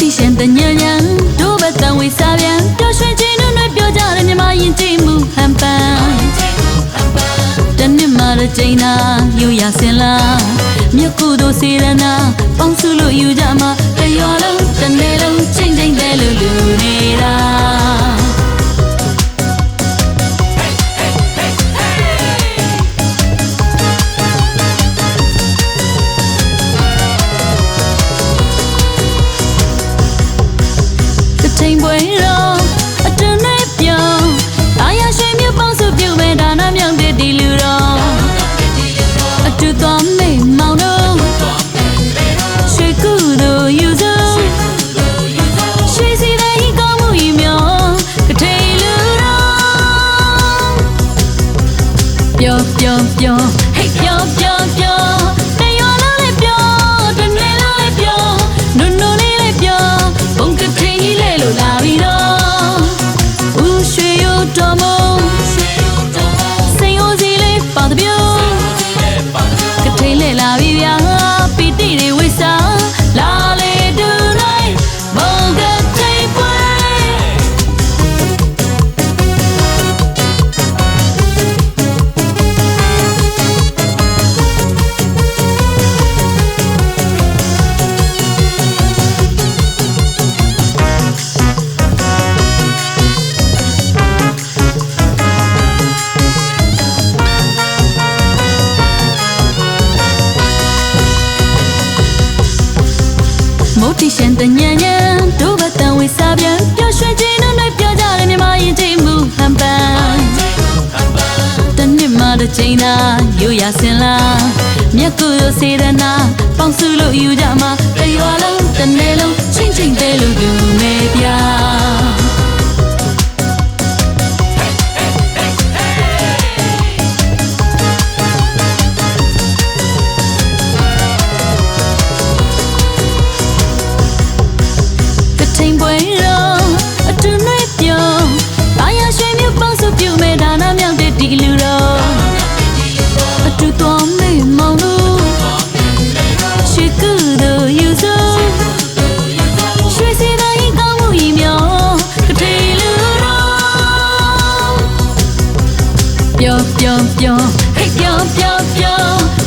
တိရှင်တညံညံတို့ဘတန်ဝေစားပြန်ပျော်ရွှင်ခြင်းတို့နဲ့ပြောကြတယ်မြမရင်ကြည့်မှုဟန်ပန်တနေ့မှတစ်ချိန်သာယူရစင်လားမြတ်ကုသိုလ်စေရနာပေါင်းစုလို့ယူကြမှာတရွာလုံးတစ်နေ့လုံးချိန်ချိန်တဲလို့လူနေတာ ထိန်ပွဲတော့အတွင်းနဲ့ပြောင်းအာရရွှေမြပေါင်းစုပြုတ်မဲ့ဒါနမြောင်တဲ့ဒီလူတော့အတူတော်မေမောင်တို့ရွှေကူတို့ယူစုရွှေစီတိုင်းကောင်းမှုဤမြောကထိန်လူတော့ပျော်ပျော်ပျော်ဟဲ့ပျော်ပျော် ရွှေရိုး မုတ်တိရှင်တညံညံတို့ဘတန်ဝေစားပြန်ပျော်ရွှင်ခြင်းတို့နဲ့ပြောကြတယ်မြမရင်ကြည့်မှုဟန်ပန်တနေ့မှတစ်ချိန်သာယူရစင်လားမြတ်ကုသိုလ်စေရနာပေါင်း 哟哟嘿哟哟哟